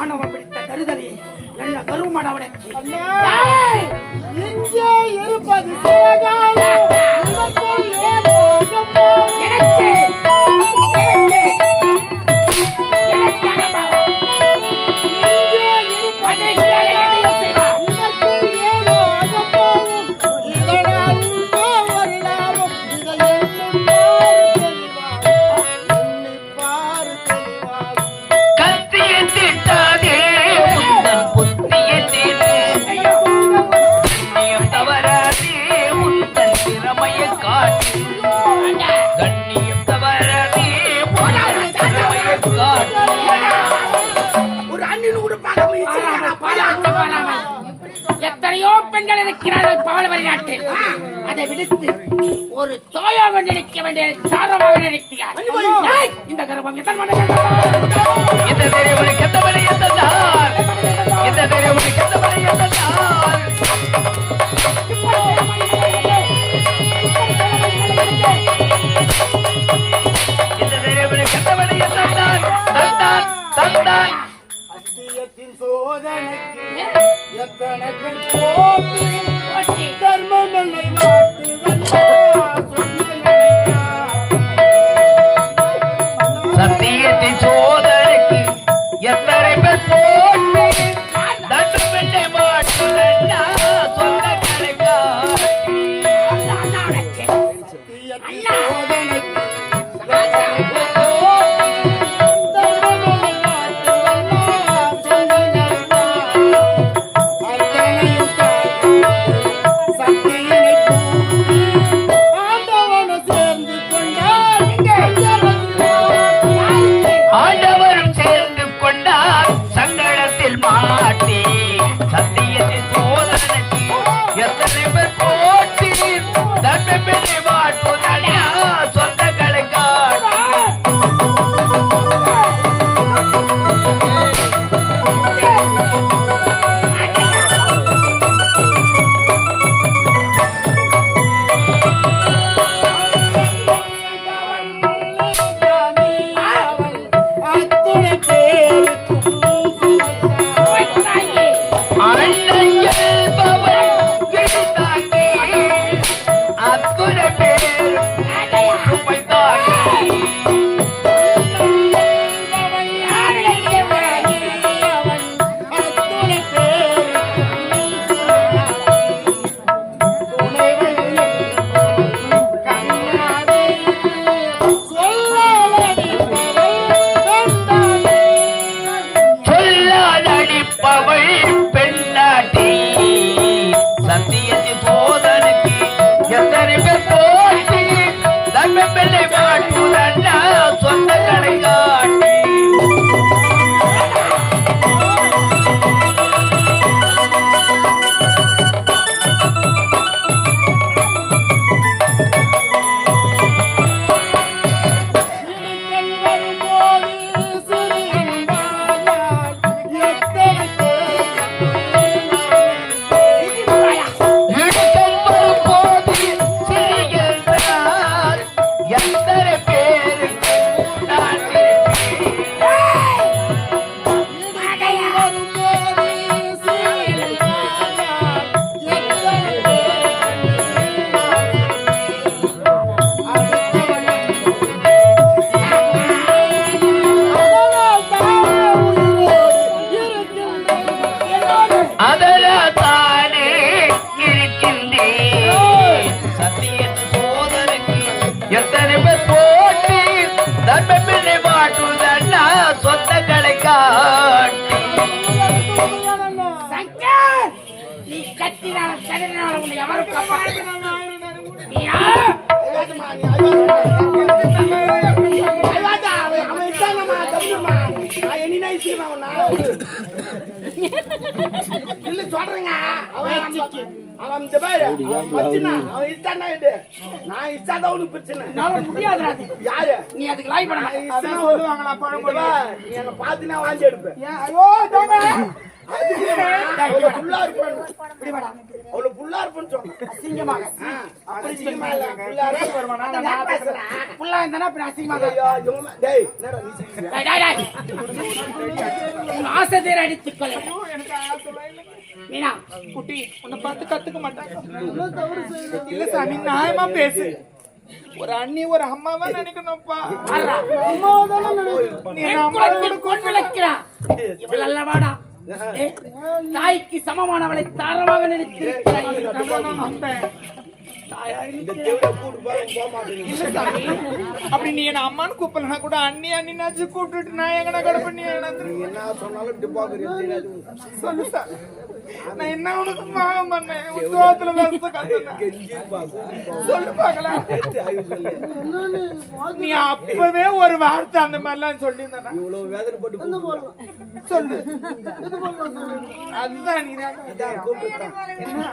ஆணவம் பிடித்த கருதலை நல்ல கருமன் இங்கே இருப்பது சிவகாலம். அதை விடுத்து ஒரு தாயாக நினைக்க வேண்டிய சாரமாக நினைக்கிறார். இந்த கர்ப்பம் எத்தனை மணி இந்த தெரியவனை கெட்டவனை எத்தனை பேர் போட்டி தன்மை பிள்ளை மாட்டுதன்னா சொந்தங்களை காட்டி நீ உன்னை எவரும் காப்பாற்ற நீ யார்? இல்ல சொல்றேங்க. அவன் இந்த பாரு. அவன் மச்சினா, அவன் இஷ்டான்னா இது. நான் இஷ்டாதான் உனக்கு பிரச்சனை. என்னால முடியாதுடா. யாரு? நீ அதுக்கு லாய் பண்ண நான் இஷ்டம் சொல்லுவாங்களா பழமொழி. நீ என்ன பார்த்தினா வாங்கி எடுப்பேன். ஐயோ தோங்க அவ்வளவு இருப்பேன்னு சொன்னேன் அசிங்கமாக அசிங்கமா இல்ல, இருப்பேன். புள்ளா டேய், என்னடா நீ சிரிக்கிற? டேய், டேய், டேய். உன் ஆசை தீர அடித்துக் கொள்ள. மீனா. குட்டி உன்னை பார்த்து கத்துக்க மாட்டாங்க இல்ல சாமி நியாயமா பேசு. ஒரு அண்ணி ஒரு அம்மாவா நினைக்கணும்ப்பா. ஆடுறா. நீ என் அம்மா குலத்தில் கொண்டு அல்லவாடா ஏ, தாய்க்கு சமமானவளை தாரமாக அப்படி நீ என்ன அம்மான்னு கூப்பிடலனா கூட அண்ணி அண்ணினாச்சு கூப்பிட்டுட்டு நான் எங்கன கடை பண்ணி நீ என்ன சொன்னாலும் சொல்லு சார். நான் என்ன உனக்கு பண்ணேன்? உத்தவத்துல. சொல்லு பாக்கலாம் சொல்லு. நீ அப்பவே ஒரு வார்த்தை அந்த மாதிரிலாம் சொல்லியிருந்தா இவ்வளவு வேதனைப்பட்டு கூப்பிட்டு போ. சொல்லு. அதுதான் நீ. என்ன?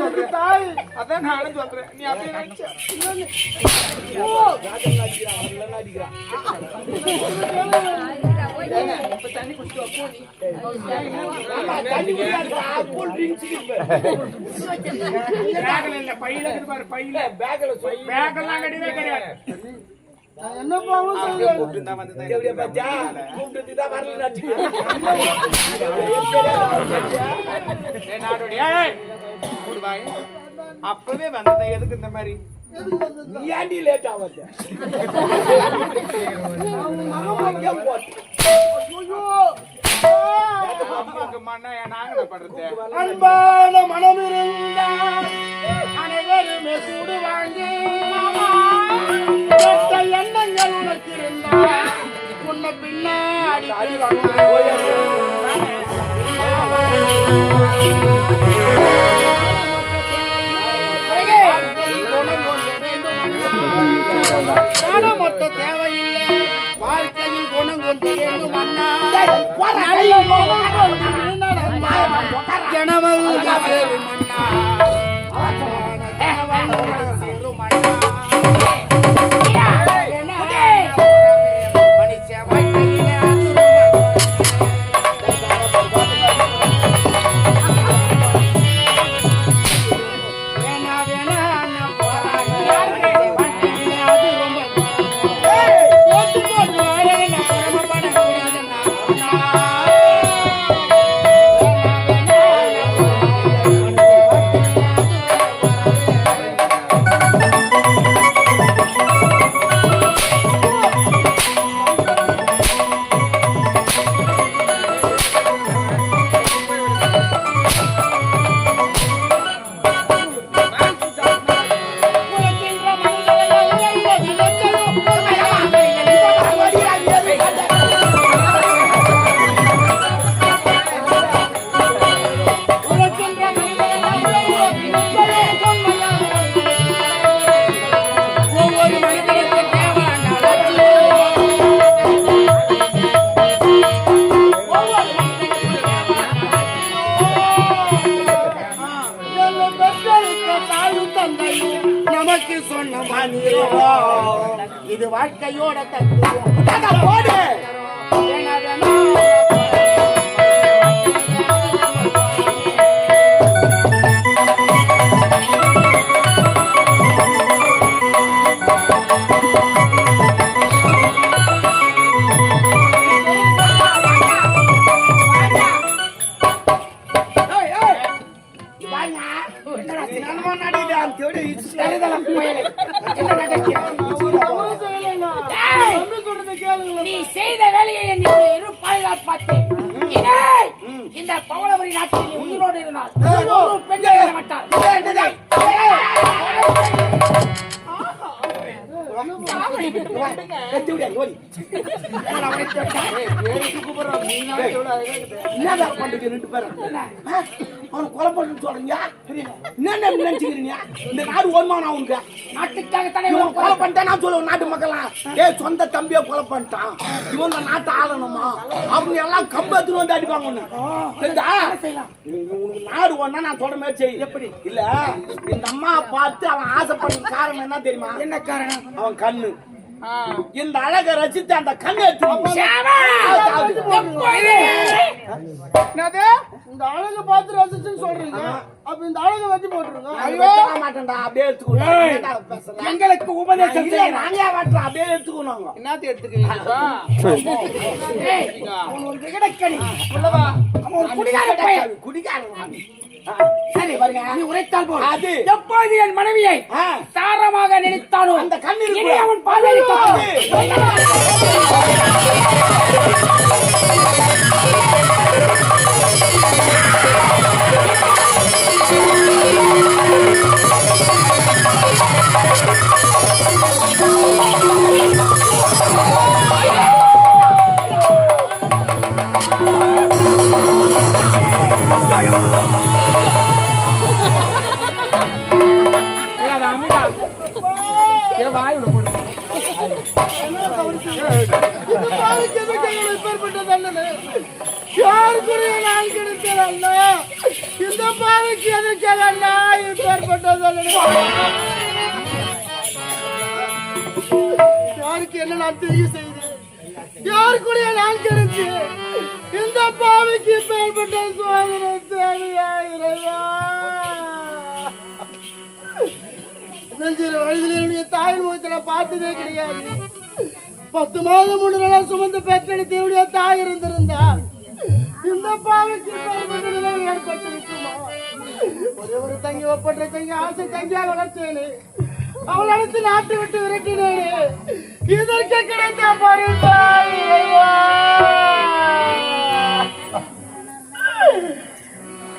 சொல்ற? தாய் அதான் நானும் சொல்றேன். நீ அப்படியே நினைச்ச. ராஜன் தண்ணி பையில கிடையவே கிடையாது கூப்பிட்டு தான் அப்பவே வந்தது எதுக்கு இந்த மாதிரி நீ ஏன்டி லேட் ஆகாத? அன்பான மனமிருந்தால் அனைவருமே கூடுவாங்க கெட்ட எண்ணங்கள் உனக்கு இருந்தால் உன்னை பின்னாடி மொத்த தேவையில்லை. வாழ்க்கையில் குணம் கொண்டு வேண்டும் அண்ணா. குணம் கொண்டு அண்ணா. என்னடா பண்றீங்க ரெண்டு பேரும்? அவனை கொலை பண்ணணும்னு சொல்றீங்க? என்னென்ன நினைச்சுக்கிறீங்க? இந்த நாடு வருமானம் அவனுக்கு நாட்டுக்காக தானே கொலை பண்ணிட்டான் நான் சொல்லுவேன் நாட்டு மக்கள்லாம் ஏய் சொந்த தம்பியை கொலை பண்ணிட்டான் இவன் இந்த நாட்டை ஆளணுமா அவங்க எல்லாம் கம்பு எடுத்துட்டு வந்து அடிப்பாங்க உன்னை. தெரியுதா? இவன் உனக்கு நாடு ஒண்ணா நான் சொல்ற மாதிரி செய் எப்படி இல்ல இந்த அம்மா பார்த்து அவன் ஆசைப்படுற காரணம் என்ன தெரியுமா என்ன காரணம் அவன் கண்ணு. இந்த அழகை ரசித்து அந்த கண்ணை இந்த அழகை பார்த்து ரசிச்சுன்னு சொல்றீங்க? அப்ப இந்த அழகை வச்சு போட்டுருங்க. ஐயோ. மாட்டேன்டா. அப்படியே எடுத்துக்கணும்? எங்களுக்கு உபதேசம். நானே வாட்டுறேன் அப்படியே எடுத்துக்கணும் என்னத்தை ஒரு குடிகார. குடிக்காரன் சரி. நீ உரைத்தால் போதும். அது. எப்போது என் மனைவியை ஆ. தாரமாக நினைத்தானோ அந்த கண்ணீர். அவன் பார்வையில் இந்த பாவிக்கு எதுக்கு நாய் இப்பேற்பட்ட யாருக்கு என்ன நான் தெரிய செய்தேன்? யாருக்குரிய நான் கிடைச்சு இந்த பாவிக்கு இப்பேற்பட்ட சோதனை தேவையா இறைவா வயதில் என்னுடைய தாய் முகத்துல பார்த்ததே கிடையாது. பத்து மாதம் முன்னாடி சுமந்து பெற்றெடுத்து என்னுடைய தாய் இருந்திருந்தா இந்த பாவைக்கு ஏற்பட்டிருக்குமா ஒரே ஒரு தங்கி ஒப்பற்ற தங்கி ஆசை தங்கியாக வளர்த்தேனே. அவள் அடுத்து நாட்டு விட்டு விரட்டினேனே. இதற்கு கிடைத்த பரிசா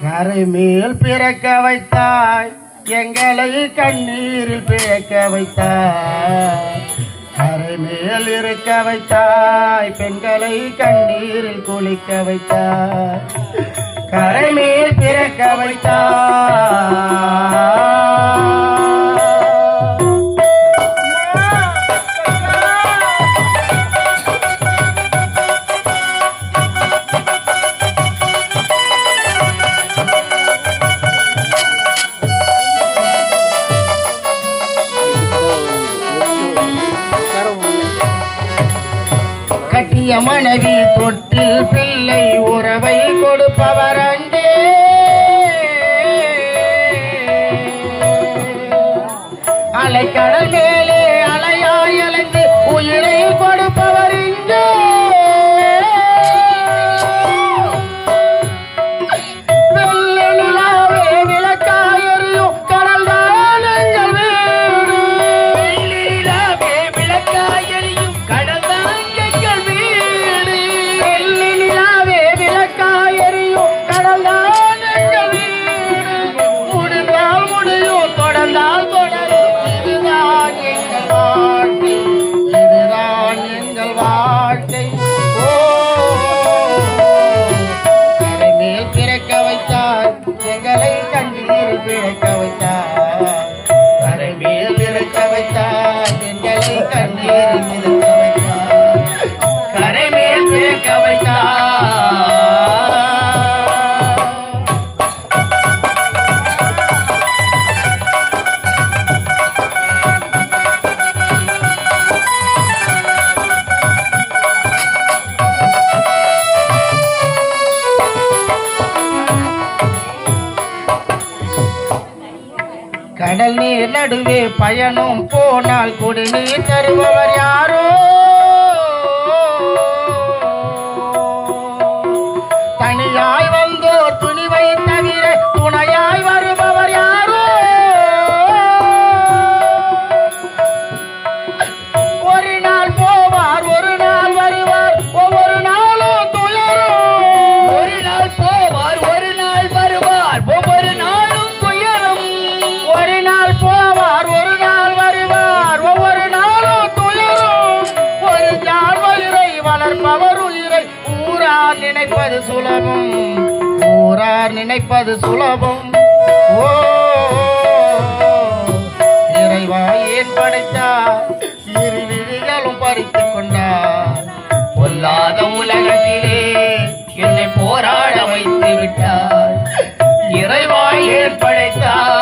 கரை மேல் பிறக்க வைத்தாய் எங்களை கண்ணீரில் பிறக்க வைத்தாய். கரை மேல் இருக்க வைத்தாய் பெண்களை கண்ணீரில் குளிக்க வைத்தாய் கரை மேல் பிறக்க வைத்தாய் அலைக்கடல் மேலே நடுவே பயணம் போனால் குடிநீர் தருபவர் யார்? படைத்தார் இரு விழிகளும் பறித்து கொண்டார். பொல்லாத உலகத்திலே என்னை போராட வைத்து விட்டார். இறைவாய் ஏற்படைத்தார்.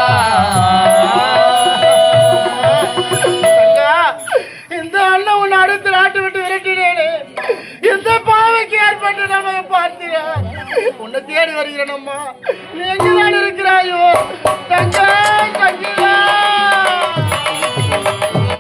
இந்த அண்ணன் அடுத்து நாட்டு விட்டு விரட்டினேனே. இந்த பாவைக்கு ஏற்பட்டு நம்ம பார்த்தியா உன்னை தேடி வருகிறேன் அம்மா. நீ எங்கதான் இருக்கிறாயோ? தங்கா